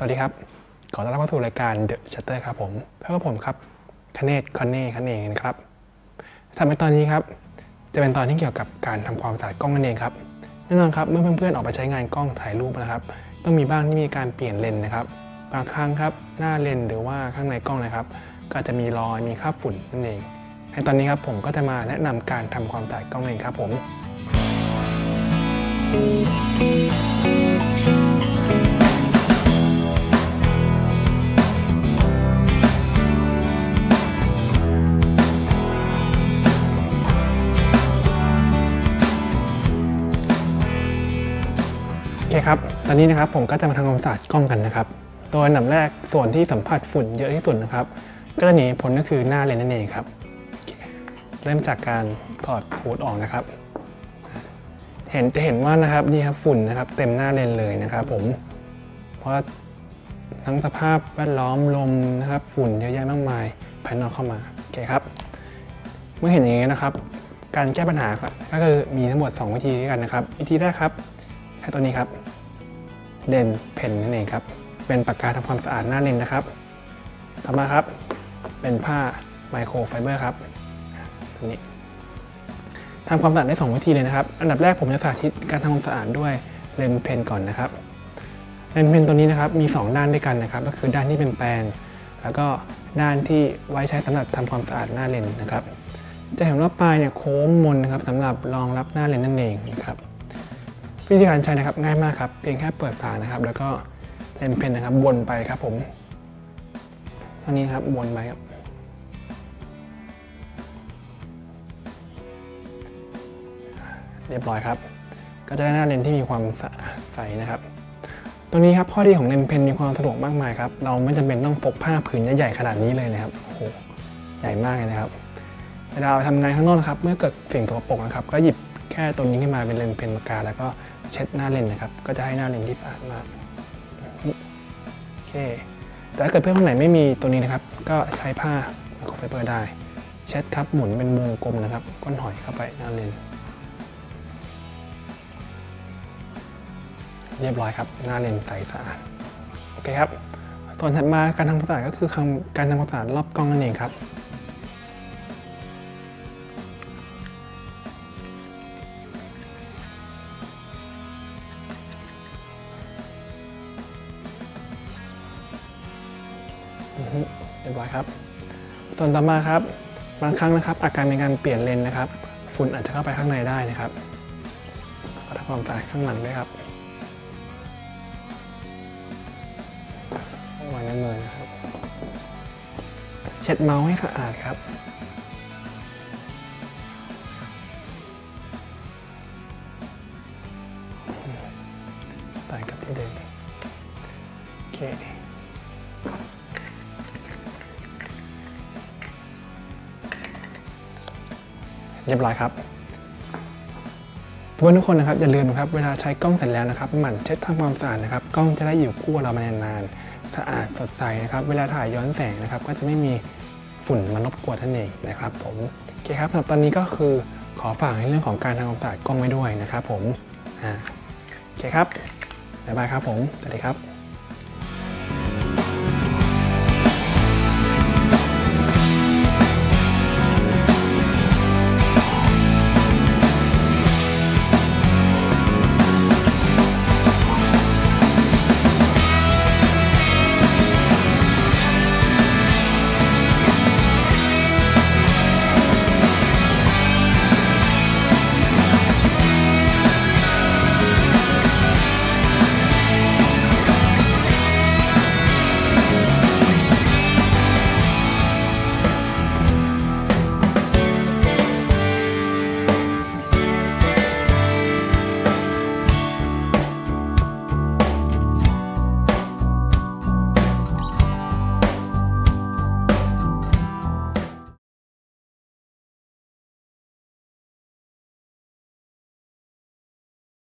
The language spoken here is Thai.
สวัสดีครับ ขอต้อนรับเข้าสู่รายการ The Shutter ครับผมพบกับผมครับคเนตคอนเน่คันเองนะครับสำหรับตอนนี้ครับ จะเป็นตอนที่เกี่ยวกับการทำความสะอาดกล้องนั่นเองครับ แน่นอนครับ เมื่อเพื่อนๆออกไปใช้งานกล้องถ่ายรูปนะครับ ต้องมีบ้างที่มีการเปลี่ยนเลนส์นะครับ บางครั้งครับ หน้าเลนส์หรือว่าข้างในกล้องนะครับ ก็จะมีรอย มีคราบฝุ่นนั่นเอง ในตอนนี้ครับผมก็จะมาแนะนำการทำความสะอาดกล้องเองครับผม คครับ ตอนนี้นะครับผมก็จะมาทำความสะอาดกล้องกันนะครับโดยอันดับแรกส่วนที่สัมผัสฝุ่นเยอะที่สุดนะครับ ก็จะหนีผลก็คือหน้าเลนส์นั่นเองครับ เริ่มจากการถอดฮูดออกนะครับ เห็นจะเห็นว่านะครับนี่ครับฝุ่นนะครับเต็มหน้าเลนเลยนะครับ ผม เพราะทั้งสภาพแวดล้อมลมนะครับ ฝุ่นเยอะแยะมากมายภายนอกเข้ามาโอเคครับ เมื่อเห็นอย่างนี้นะครับ การแก้ปัญหาก็คือมีทั้งหมด 2 วิธีด้วยกันนะครับ วิธีแรกครับใช้ตัวนี้ครับ เลนเพนนั่นเองครับ เป็นปากกาทำความสะอาดหน้าเลนนะครับ ต่อมาครับ เป็นผ้าไมโครไฟเบอร์ครับตัวนี้ทำความสะอาดได้ 2 วิธีเลยนะครับ อันดับแรกผมจะสาธิตการทำความสะอาดด้วยเลนเพนก่อนนะครับเลนเพนตัวนี้นะครับมี 2 ด้านด้วยกันนะครับ ก็คือด้านที่เป็นแปรงแล้วก็ด้านที่ไว้ใช้สำหรับทำความสะอาดหน้าเลนนะครับ จะเห็นว่าปลายเนี่ยโค้งมนนะครับสำหรับรองรับหน้าเลนนั่นเองนะครับ วิธีการใช้นะครับง่ายมากครับเพียงแค่เปิดฝานะครับ แล้วก็เลนเพนนะครับวนไปครับผมเท่านี้ครับวนไปครับเรียบร้อยครับ ก็จะได้หน้าเลนที่มีความใสนะครับ ตรงนี้ครับข้อดีของเลนเพนมีความสะดวกมากมายครับ เราไม่จำเป็นต้องพกผ้าผืนใหญ่ๆขนาดนี้เลยนะครับโอ้โหใหญ่มากเลยนะครับเวลาเราทำงานข้างนอกนะครับ เมื่อเกิดสิ่งสกปรกนะครับ ก็หยิบ แค่ตัวนี้ขึ้นมาเป็นเลนส์เพนปากกา แล้วก็เช็ดหน้าเลนนะครับ ก็จะให้หน้าเลนที่สะอาดมากโอเค แต่ถ้าเกิดเพื่อนคนไหนไม่มีตัวนี้นะครับ ก็ใช้ผ้าไมโครไฟเบอร์ได้ เช็ดครับหมุนเป็นวงกลมนะครับ ก้นหอยเข้าไปหน้าเลนเรียบร้อยครับ หน้าเลนใสสะอาดโอเคครับส่วนถัดมาการทำความสะอาดก็คือการทำความสะอาดรอบกล้องนั่นเองครับ เรียบร้อยครับ ส่วนต่อมาครับ บางครั้งนะครับ อาการในการเปลี่ยนเลนนะครับ ฝุ่นอาจจะเข้าไปข้างในได้นะครับก็ทำความสะอาดข้างหลังด้วยครับวางในมือนะครับ เช็ดเมาส์ให้สะอาดครับใส่กับที่เดิมโอเค เรียบร้อยครับเพื่อนทุกคนนะครับอย่าลืมนะครับเวลาใช้กล้องเสร็จแล้วนะครับหมั่นเช็ดทำความสะอาดนะครับกล้องจะได้อยู่คู่เรามานานๆสะอาดสดใสนะครับ เวลาถ่ายย้อนแสงนะครับ ก็จะไม่มีฝุ่นมารบกวนท่านเองนะครับ ผมโอเคครับสำหรับตอนนี้ก็คือขอฝากในเรื่องของการทำความสะอาดกล้องไว้ด้วยนะครับ ผมอ่าโอเคครับบ๊ายบายครับผมสวัสดีครับ